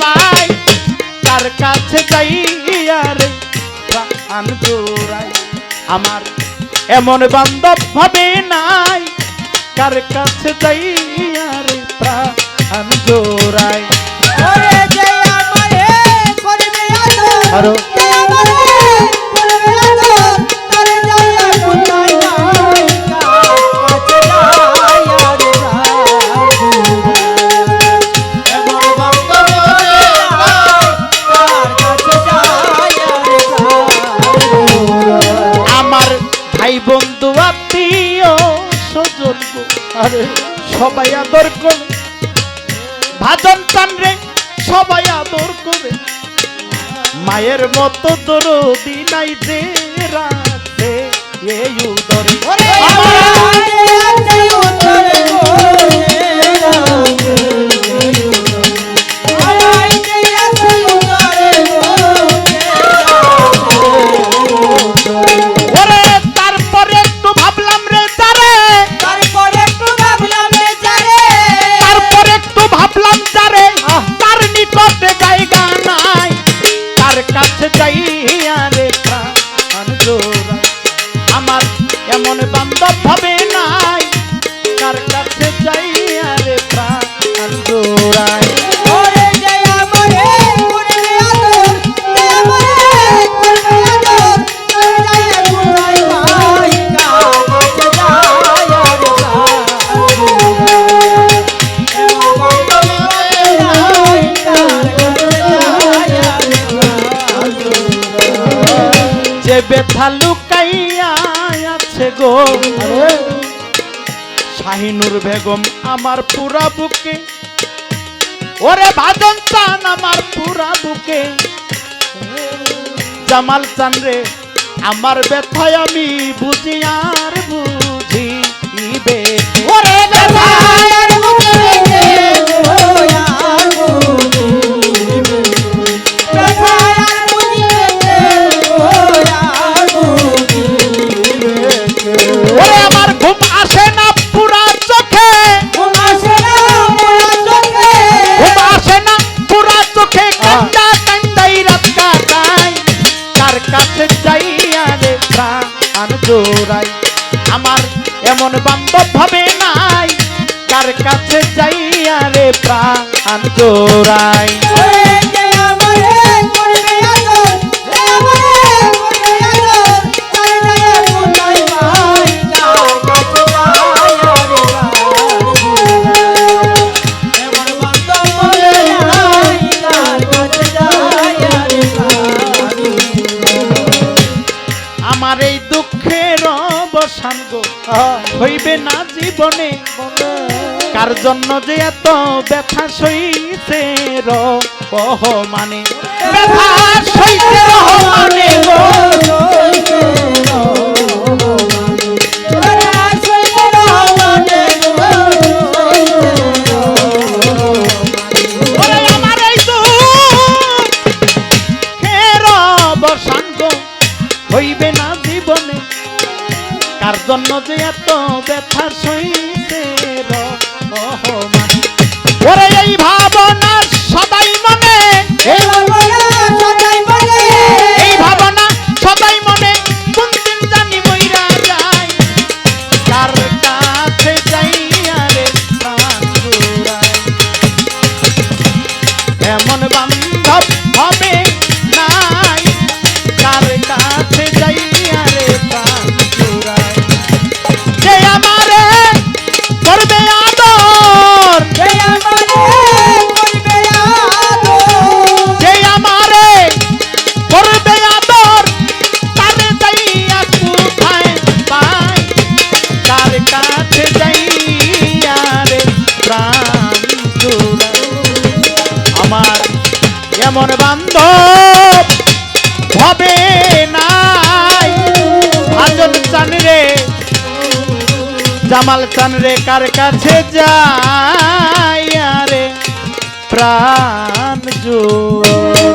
পাই কার কাছে যাই আরে প্রাণ জোড়াই। আমার এমন বান্ধব হবে নাই কার কাছে যাই আরে প্রাণ জোড়াই। আরও আরে সবাই আদর করে। ভাজন টান রে, সবাই আদর করে। মায়ের মতো তোর দিনাই যে রাতে এই উদরে। আমার আছে ব্যথা লুকাইয়া আছে গো। শাহিনুর বেগম আমার পুরা বুকে। ওরে ভাজন চান আমার পুরা বুকে। জামাল চান রে আমার ব্যথায় আমি বুঝি আর বুঝি জোড়াই। আমার এমন বান্ধব হবে নাই কার কাছে যাই আরে প্রাণ জোড়াই। অবসান হইবে না জীবনে। কার জন্য যে এত ব্যথা সইছে রহ মানে হইবে না কার জন্য যে এত ব্যথা সইছে ভাবনা এমন বান্ধব হবে নাই। ভাজন চান রে, জামাল চান রে, কার কাছে যায় রে প্রাণ জোড়ায়